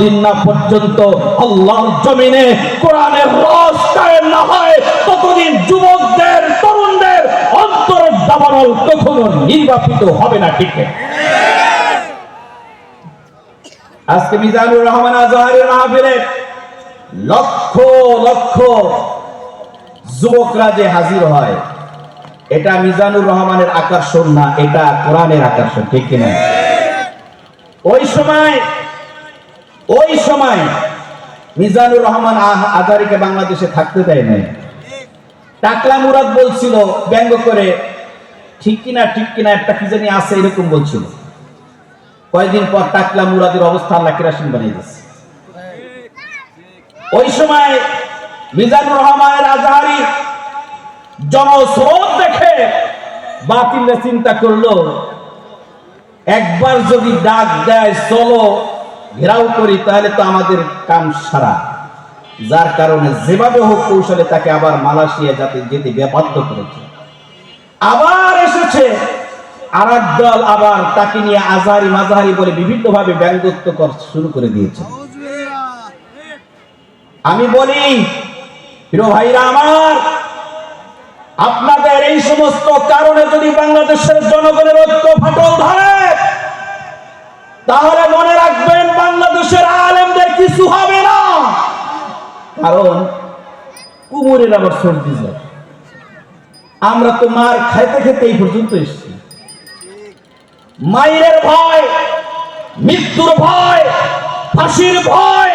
দিন না পর্যন্ত আল্লাহর জমিনে কোরআনের রস কায়েম না হয়, ততদিন যুবকদের, তরুণদের অন্তরের দাবানল কখনো নির্বাপিত হবে না, ঠিক আজকে মিজানুর রহমান আজহারের মাহফিলে লক্ষ লক্ষ যুবকরা যে হাজির হয়, এটা মিজানুর রহমানের আকর্ষণ না এটা কোরআনের আকর্ষণ ঠিক কিনা? ওই সময় ওই সময় মিজানুর রহমান আজারিকে বাংলাদেশে থাকতে দেয় নাই টাকলা মুরাদ বলছিল, ব্যঙ্গ করে, ঠিক কিনা ঠিক কিনা, একটা কি জানি আছে এরকম বলছিল। কয়েকদিন পর টাকলা মুরাদের অবস্থা আল্লাহ কেরাসিন বানিয়ে দিচ্ছে ওই সময় মিজানুর রহমানের আজহারি জনস্রোত দেখে বাতিল চিন্তা করল, একবার যদি ডাক দেয়, চলো ঘেরাও করি, তাহলে তো আমাদের কাম সারা। যার কারণে যেভাবে হোক কৌশলে তাকে আবার মালয়েশিয়া যাতে যেতে বাধ্য করেছে। আবার এসেছে আর দল, আবার তাকে নিয়ে আজহারি মাজাহারি বলে বিভিন্ন ভাবে ব্যঙ্গত্ব কর শুরু করে দিয়েছে। আমি বলি ভাইরা আমার, আপনাদের এই সমস্ত কারণে যদি বাংলাদেশের জনগণের ঐক্য ফাটল ধরে, তাহলে কিছু হবে না। কারণ কুমুরের আবার সর্দি যায় আমরা তো মার খাইতে খেতে এই পর্যন্ত এসেছি। মায়ের ভয়, মৃত্যুর ভয়, ফাঁসির ভয়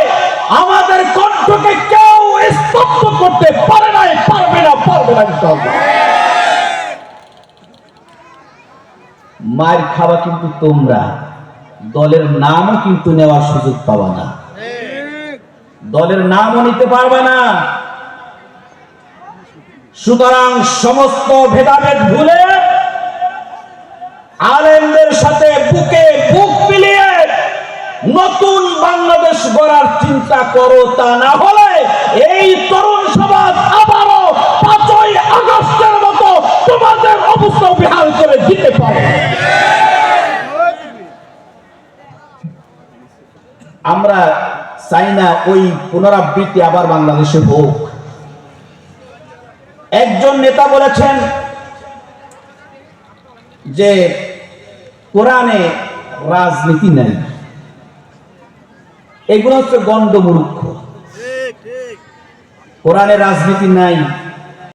আমাদের কণ্ঠকে কেউ স্তব্ধ করতে পারে নাই, পারবে না পারবে না মায়ের খাওয়া কিন্তু তোমরা, দলের নামও কিন্তু নেওয়ার সুযোগ পাবা না। দলের নামও নিতে পারবে না। সুতরাং সমস্ত ভেদাভেদ ভুলে আলেমদের সাথে বুকে বুক মিলিয়ে নতুন বাংলাদেশ গড়ার চিন্তা করো তা না হলে এই তরুণ সমাজ আবারও পাঁচই আগস্টের মতো তোমাদের অবস্থা বিহার করে দিতে পারে। আমরা চাই না ওই পুনরাবৃত্তি আবার বাংলাদেশে হোক। একজন নেতা বলেছেন যে কোরআনে রাজনীতি নেই। এগুলো হচ্ছে গণ্ডমূর্খ। কোরআনে রাজনীতি নাই।